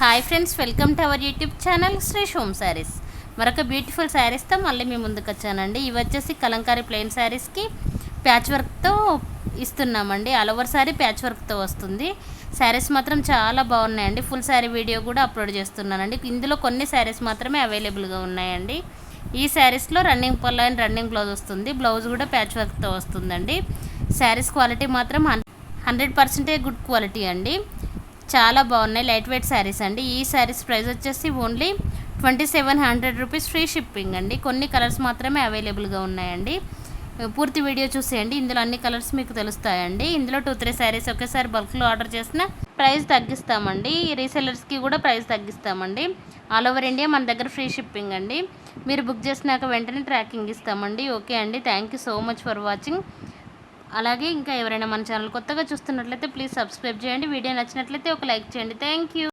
Hi friends welcome to our YouTube channel Sri home saris. మరొక beautiful శారీస్తో మళ్ళీ మేము ముందుకు వచ్చానండి. ఇవి వచ్చేసి కలంకారీ ప్లెయిన్ శారీస్కి ప్యాచ్ వర్క్తో ఇస్తున్నామండి. ఆల్ ఓవర్ శారీ ప్యాచ్ వర్క్తో వస్తుంది. శారీస్ మాత్రం చాలా బాగున్నాయండి. ఫుల్ శారీ వీడియో కూడా అప్లోడ్ చేస్తున్నానండి. ఇందులో కొన్ని శారీస్ మాత్రమే అవైలబుల్గా ఉన్నాయండి. ఈ శారీస్లో రన్నింగ్ పొల్ల అండ్ రన్నింగ్ బ్లౌజ్ వస్తుంది. బ్లౌజ్ కూడా ప్యాచ్ వర్క్తో వస్తుందండి. శారీస్ క్వాలిటీ మాత్రం హండ్రెడ్ పర్సెంటే గుడ్ క్వాలిటీ అండి. చాలా బాగున్నాయి లైట్ వెయిట్ శారీస్ అండి. ఈ శారీస్ ప్రైస్ వచ్చేసి only twenty seven hundred rupees free shipping అండి. కొన్ని కలర్స్ మాత్రమే అవైలబుల్గా ఉన్నాయండి. పూర్తి వీడియో చూసేయండి. ఇందులో అన్ని కలర్స్ మీకు తెలుస్తాయండి. ఇందులో టూ త్రీ శారీస్ ఒకేసారి బల్క్లో ఆర్డర్ చేసిన ప్రైస్ తగ్గిస్తామండి. రీసెలర్స్కి కూడా ప్రైస్ తగ్గిస్తామండి. ఆల్ ఓవర్ ఇండియా మన దగ్గర ఫ్రీ షిప్పింగ్ అండి. మీరు బుక్ చేసినాక వెంటనే ట్రాకింగ్ ఇస్తామండి. ఓకే అండి. Thank you so much for watching. అలాగే ఇంకా ఎవరైనా మన ఛానల్ కొత్తగా చూస్తున్నట్లయితే ప్లీజ్ సబ్స్క్రైబ్ చేయండి. వీడియో నచ్చినట్లయితే ఒక లైక్ చేయండి. Thank you.